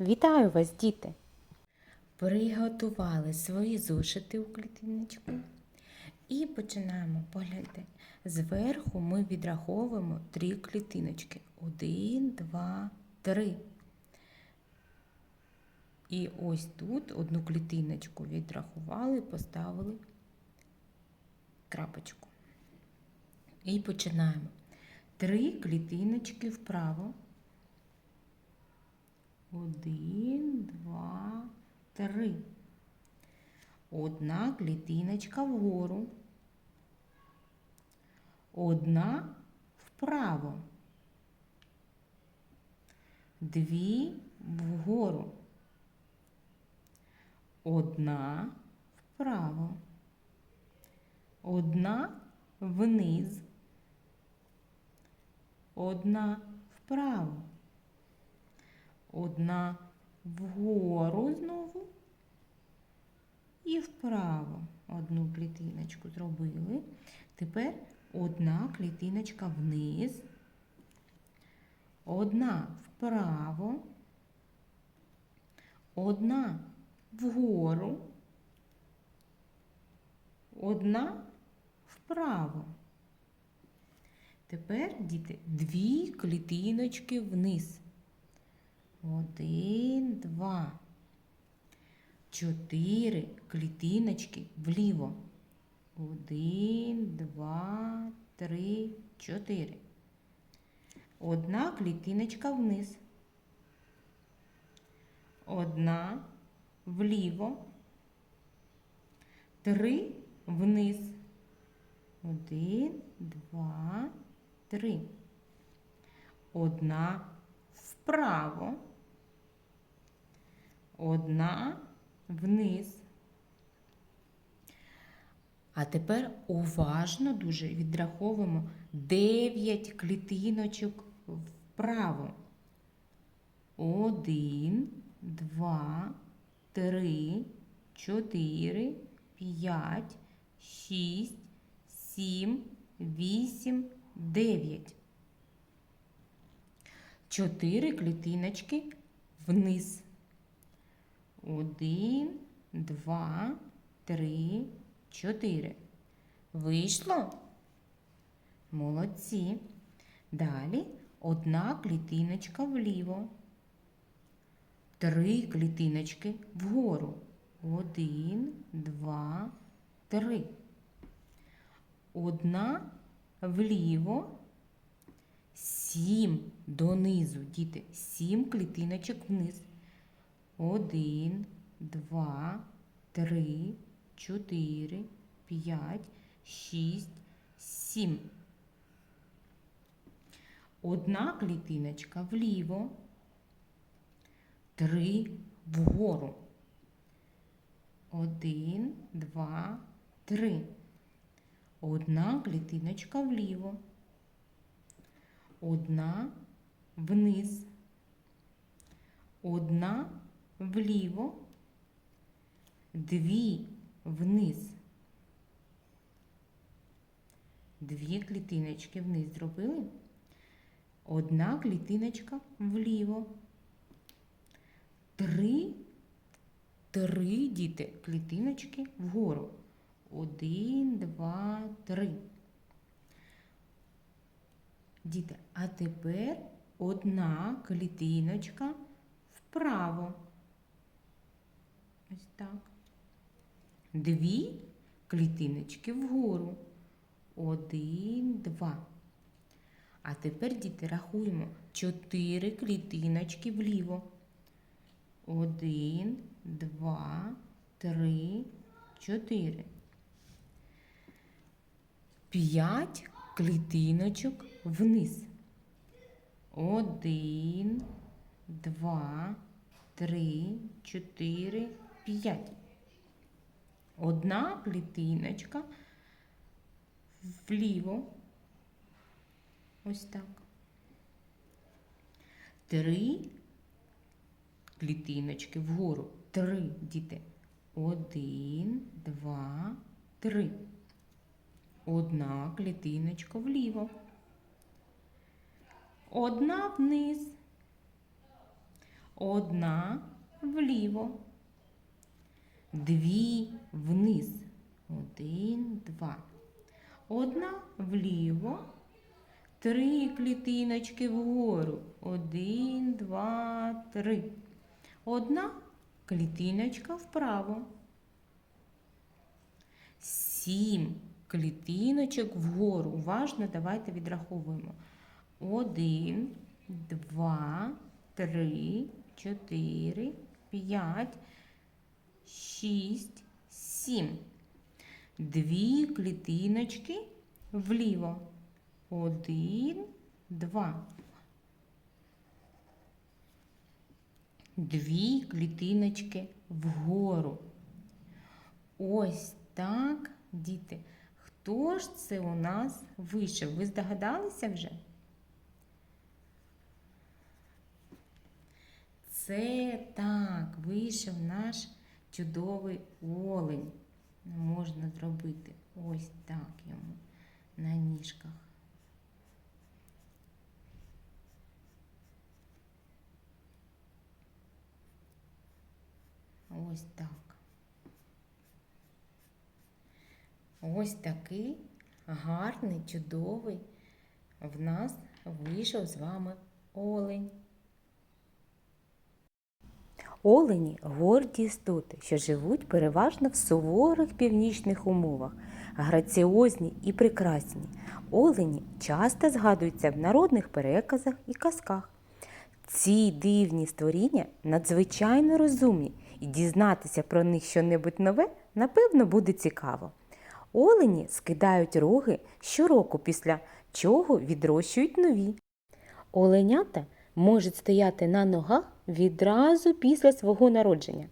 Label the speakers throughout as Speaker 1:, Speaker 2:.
Speaker 1: Вітаю вас, діти! Приготували свої зошити у клітиночку і починаємо погляньте. Зверху ми відраховуємо три клітиночки. Один, два, три. І ось тут одну клітиночку відрахували, поставили крапочку. І починаємо. Три клітиночки вправо. Один, два, три. Одна клітиночка вгору. Одна вправо. Дві вгору. Одна вправо. Одна вниз. Одна вправо. Одна вгору знову і вправо. Одну клітиночку зробили. Тепер одна клітиночка вниз, одна вправо, одна вгору, одна вправо. Тепер, діти, дві клітиночки вниз. Один, два. Чотири клітиночки вліво. Один, два, три, чотири. Одна клітиночка вниз. Одна вліво. Три вниз. Один, два, три. Одна вправо. Одна вниз. А тепер уважно дуже відраховуємо 9 клітиночок вправо. Один, два, три, чотири, п'ять, шість, сім, вісім, дев'ять. Чотири клітиночки вниз. Один, два, три, чотири. Вийшло? Молодці. Далі одна клітиночка вліво. Три клітиночки вгору. Один, два, три. Одна вліво. Сім донизу, діти. Сім клітиночок вниз. Один, два, три, чотири, п'ять, шість, сім. Одна клітиночка вліво, три вгору. Один, два, три. Одна клітиночка вліво. Одна вниз. Одна вліво, дві вниз. Дві клітиночки вниз зробили. Одна клітиночка вліво. Три, три діти клітиночки вгору. Один, два, три. Діти, а тепер одна клітиночка вправо. Ось так. Дві клітиночки вгору. Один, два. А тепер, діти, рахуємо чотири клітиночки вліво. Один, два, три, чотири. П'ять клітиночок вниз. Один, два, три, чотири, п'ять. Одна клітиночка вліво. Ось так. Три клітиночки вгору. Три діти. Один, два, три. Одна клітиночка вліво. Одна вниз. Одна вліво. Дві вниз. Один, два. Одна вліво. Три клітиночки вгору. Один, два, три. Одна клітиночка вправо. Сім клітиночок вгору. Уважно давайте відраховуємо. Один, два, три, чотири, п'ять, шість, сім. Дві клітиночки вліво. Один, два. Дві клітиночки вгору. Ось так, діти. Хто ж це у нас вийшов? Ви здогадалися вже? Це так, вийшов наш чудовий олень. Можна зробити ось так йому на ніжках. Ось так. Ось такий гарний, чудовий в нас вийшов з вами олень.
Speaker 2: Олені горді істоти, що живуть переважно в суворих північних умовах, граціозні і прекрасні. Олені часто згадуються в народних переказах і казках. Ці дивні створіння надзвичайно розумні, і дізнатися про них щонебудь нове, напевно, буде цікаво. Олені скидають роги щороку, після чого відрощують нові. Оленята можуть стояти на ногах відразу після свого народження.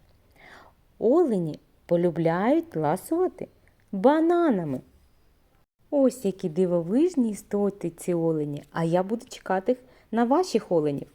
Speaker 2: Олені полюбляють ласувати бананами. Ось які дивовижні істоти ці олені, а я буду чекати на ваших оленів.